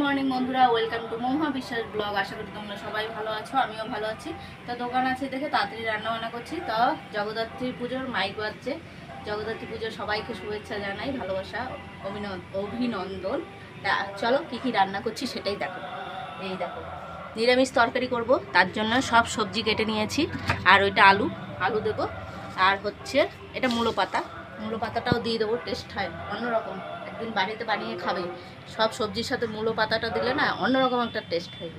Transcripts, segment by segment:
Morning বন্ধুরা। Welcome to মহা বিশ্বাস ব্লগ আশা করি তোমরা সবাই ভালো আছো, আমিও ভালো আছি। তো দোকান আছে দেখে তাড়াতাড়ি রান্না বান্না করছি। তো জগদ্ধাত্রী পুজোর মাইক বাজছে। জগদ্ধাত্রী পুজোর সবাইকে শুভেচ্ছা জানাই, ভালোবাসা অভিনন্দন। তা চলো কী কী রান্না করছি সেটাই দেখো। এই দেখো, নিরামিষ তরকারি করব, তার জন্য সব সবজি কেটে নিয়েছি। আর ওইটা আলু আলু দেবো। আর হচ্ছে, এটা মূলো পাতা। মূলো পাতাটাও দিয়ে দেবো টেস্ট হয় অন্যরকম। একদিন বাড়িতে বানিয়ে খাবে। সব সবজির সাথে মূলো পাতাটা দিলে না অন্যরকম একটা টেস্ট হয়ে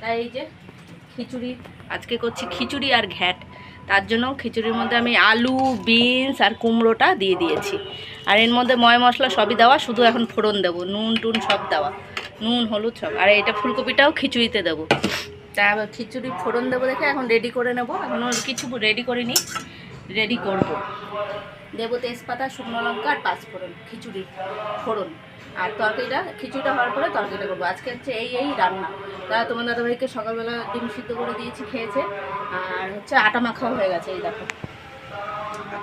তাই এই যে খিচুড়ি, আজকে করছি খিচুড়ি আর ঘ্যাট। তার জন্য খিচুড়ির মধ্যে আমি আলু, বিনস আর কুমড়োটা দিয়ে দিয়েছি। আর এর মধ্যে ময় মশলা সবই দেওয়া, শুধু এখন ফোড়ন দেবো। নুন টুন সব দেওয়া। নুন, হলুদ সব। আর এটা ফুলকপিটাও খিচুড়িতে দেবো। তা খিচুড়ি, ফোড়ন দেবো দেখে এখন রেডি করে নেব। এখনও কিছু রেডি করিনি। রেডি করব। দেবো তেজপাতা, শুকনো লঙ্কা আর পাঁচফোড়ন খিচুড়ি, ফোড়ন। আর তরকারিটা, খিচুড়িটা হওয়ার পরে তরকারিটা করব। আজকে হচ্ছে এই এই রান্না। তা তোমার দাদাভাইকে সকালবেলা ডিম সিদ্ধ করে দিয়েছি, খেয়েছে। আর হচ্ছে আটা মাখাও হয়ে গেছে, এই দেখো।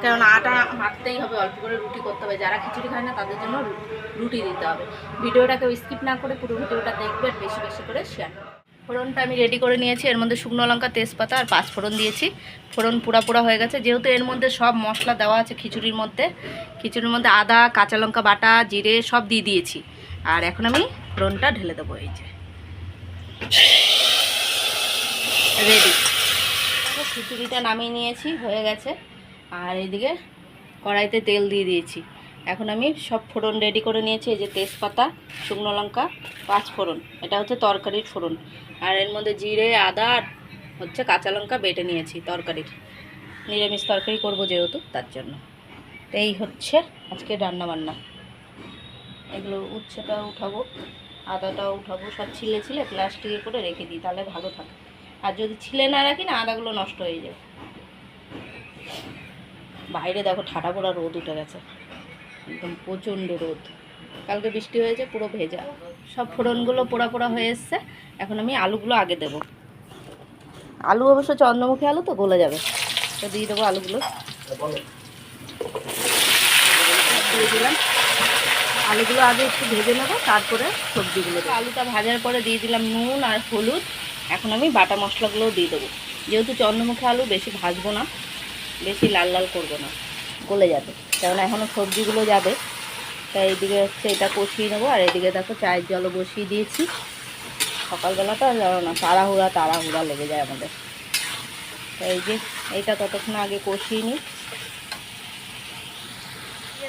কারণ আটা মাখতেই হবে, অল্প করে রুটি করতে হবে। যারা খিচুড়ি খায় না, তাদের জন্য রুটি দিতে হবে। ভিডিওটাকে স্কিপ না করে পুরো ভিডিওটা দেখবে বেশি বেশি করে শেয়ার ফোড়নটা আমি রেডি করে নিয়েছি। এর মধ্যে শুকনো লঙ্কা, তেজপাতা আর পাঁচ ফোড়ন দিয়েছি। ফোড়ন পুরা পুরা হয়ে গেছে। যেহেতু এর মধ্যে সব মশলা দেওয়া আছে খিচুড়ির মধ্যে খিচুড়ির মধ্যে আদা, কাঁচা লঙ্কা বাটা, জিরে সব দিয়ে দিয়েছি। আর এখন আমি ফোড়নটা ঢেলে দেবো এই যে। রেডি খিচুড়িটা নামিয়ে নিয়েছি, হয়ে গেছে। আর এইদিকে কড়াইতে তেল দিয়ে দিয়েছি। এখন আমি সব ফোড়ন রেডি করে নিয়েছি, এই যে তেজপাতা, শুকনো লঙ্কা, পাঁচ ফোড়ন। এটা হচ্ছে তরকারির ফোড়ন। আর এর মধ্যে জিরে, আদা আর হচ্ছে কাঁচা লঙ্কা বেটে নিয়েছি তরকারির। নিরামিষ তরকারি করব যেহেতু, তার জন্য। এই হচ্ছে আজকে রান্না বান্না এগুলো উচ্ছেটা উঠাবো, আদাটাও উঠাবো, সব ছিলে ছিলে প্লাস্টিকে করে রেখে দিই, তাহলে ভালো থাকে। আর যদি ছিলে না রাখি না, আদাগুলো নষ্ট হয়ে যাবে। বাইরে দেখো ঠাটা পোড়া রোদ উঠে গেছে। একদম প্রচণ্ড রোদ। কালকে বৃষ্টি হয়েছে, পুরো ভেজা। সব ফোড়নগুলো পোড়া পোড়া হয়ে এসছে। এখন আমি আলুগুলো আগে দেবো। আলু অবশ্য চন্দ্রমুখী আলু তো, গলে যাবে। তো দিয়ে দেবো আলুগুলো। দিয়ে দিলাম। আলুগুলো আগে একটু ভেজে নেব, তারপরে সবজিগুলো আলুটা ভাজার পরে দিয়ে দিলাম নুন আর হলুদ। এখন আমি বাটা মশলাগুলোও দিয়ে দেবো। যেহেতু চন্দ্রমুখী আলু বেশি ভাজবো না, বেশি লাল লাল করব না, গলে যাবে। কারণ এখনও সবজিগুলো যাবে। তাই এইদিকে হচ্ছে এটা কষিয়ে নেব, আর এদিকে দেখো চায়ের জলও বসিয়ে দিয়েছি। সকালবেলা তো আর জানো না, তাড়াহুড়া তাড়াহুড়া লেগে যায় আমাদের। তাই এই যে, এইটা ততক্ষণ আগে কষিয়ে নিই।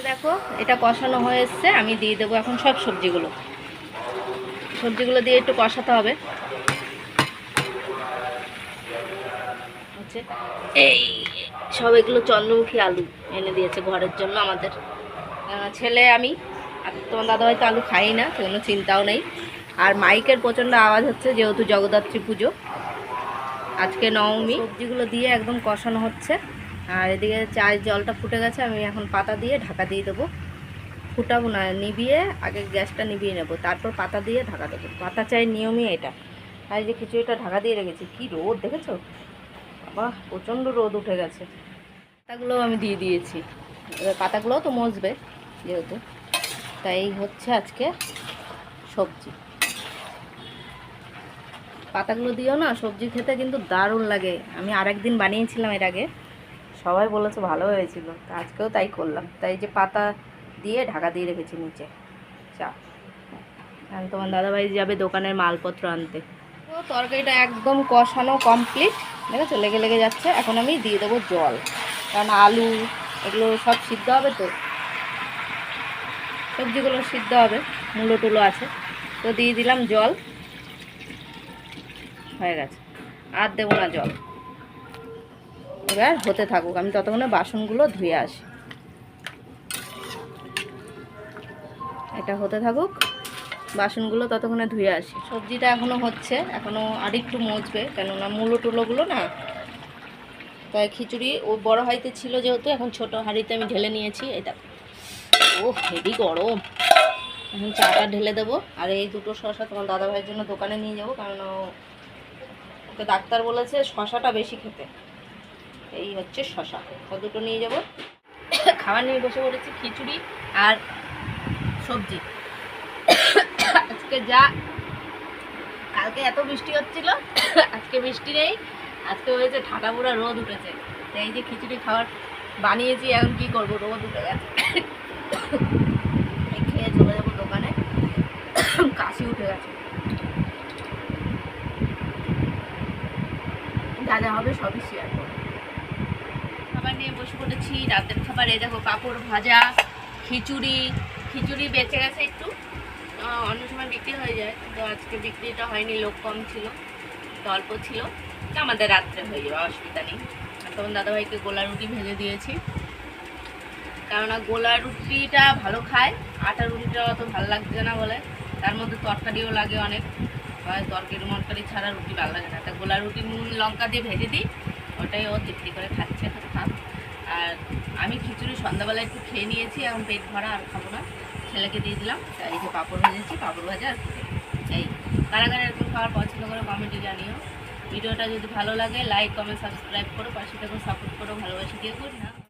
দেখো, এটা কষানো হয়ে এসছে, আমি দিয়ে দেবো এখন সব সবজিগুলো। সবজিগুলো দিয়ে একটু কষাতে হবে। হচ্ছে এই সব এগুলো চন্দ্রমুখী আলু এনে দিয়েছে ঘরের জন্য আমাদের। ছেলে আমি, আর তোমার দাদা হয়তো আলু খাই না কোনো চিন্তাও নেই। আর মাইকের প্রচণ্ড আওয়াজ হচ্ছে, যেহেতু জগদ্ধাত্রী পুজো। আজকে নবমী। সবজিগুলো দিয়ে একদম কষানো হচ্ছে। আর এদিকে চায়ের জলটা ফুটে গেছে, আমি এখন পাতা দিয়ে ঢাকা দিয়ে দেবো। ফুটাবো না, নিবিয়ে, আগে গ্যাসটা নিভিয়ে নেব, তারপর পাতা দিয়ে ঢাকা দেবো। পাতা চায়ের নিয়মই এটা। আর যে খিচুড়িটা ঢাকা দিয়ে রেখেছি, কি রোদ, দেখেছ? বাহ, প্রচণ্ড রোদ উঠে গেছে। পাতাগুলোও আমি দিয়ে দিয়েছি। এবার পাতাগুলোও তো মজবে, যেহেতু। তাই হচ্ছে আজকে সবজি। পাতাগুলো দিও না, সবজি খেতে কিন্তু দারুণ লাগে। আমি আরেকদিন বানিয়েছিলাম এর আগে। সবাই বলেছে ভালো হয়েছিল, তা আজকেও তাই করলাম। তাই যে পাতা দিয়ে ঢাকা দিয়ে রেখেছি নিচে। চা। আর তোমার দাদাভাই যাবে দোকানের মালপত্র আনতে। তরকারিটা একদম কষানো কমপ্লিট দেখেছ লেগে লেগে যাচ্ছে। এখন আমি দিয়ে দেবো জল। কারণ আলু, এগুলো সব সিদ্ধ হবে তো? সবজিগুলো সিদ্ধ হবে, মূলো টুলো আছে। তো দিয়ে দিলাম জল। হয়ে গেছে। আর দেবো না জল। এবার হতে থাকুক। আমি ততক্ষণে বাসনগুলো ধুয়ে আসি। এটা হতে থাকুক। বাসনগুলো ততক্ষণে ধুয়ে আসি। সবজিটা এখনও হচ্ছে এখনও আরেকটু মজবে, কেননা মূলো টুলোগুলো না, তাই খিচুড়ি, ও বড় হাঁড়িতে ছিল যেহেতু, এখন ছোট হাঁড়িতে আমি ঢেলে নিয়েছি দেখো। ও হেভি গরম। এখন চাটা ঢেলে দেবো, আর এই দুটো শশা তোমার দাদাভাইয়ের জন্য দোকানে নিয়ে যাব, কারণ ও- ওকে ডাক্তার বলেছে শশাটা বেশি খেতে। এই হচ্ছে শশা তো দুটো নিয়ে যাব। খাবার নিয়ে বসে পড়েছি, খিচুড়ি আর সবজি। আজকে যা কালকে এত বৃষ্টি হচ্ছিল, আজকে বৃষ্টি নেই, আজকে হয়েছে ঠাটা পুরা রোদ উঠেছে। এই যে খিচুড়ি খাবার বানিয়েছি, এখন কি করব? রোদ উঠে গেছে। খেয়ে চলে যাব দোকানে। কাশি উঠে গেছে। যা যা হবে সবই শেয়ার করব। খাবার নিয়ে বসে পড়েছি, রাতের খাবার দেখো পাঁপড় ভাজা, খিচুড়ি খিচুড়ি বেঁচে গেছে একটু। অন্য সময় বিক্রি হয়ে যায় তো আজকে বিক্রিটা হয়নি, লোক কম ছিল তো অল্প ছিল আমাদের রাত্রে হয়ে যাবে, অসুবিধা নেই। তখন দাদাভাইকে গোলা রুটি ভেজে দিয়েছি। কেননা গোলা রুটিটা ভালো খায়, আটা রুটিটা অত ভালো লাগছে না বলে, তার মধ্যে তরকারিও লাগে অনেক তরকারি মরকারি ছাড়া রুটি ভালো লাগে না। তা গোলা রুটি, নুন, লঙ্কা দিয়ে ভেজে দিই, ওটাই ও তৃপ্তি করে খাচ্ছে খাপ আর আমি খিচুড়ি সন্ধ্যাবেলায় একটু খেয়ে নিয়েছি, এখন পেট ভরা আর খাব না। ছেলেকে দিয়ে দিলাম। এই যে পাঁপড় ভেজেছি, পাঁপড় ভাজা আর। এই কারা কারা এরকম খাবার পছন্দ করো কমেন্টে জানিও। ভিডিওটা যদি ভালো লাগে লাইক কমেন্ট সাবস্ক্রাইব করো, পাশে থেকে সাপোর্ট করো, ভালোবাসি দিয়ে করি। না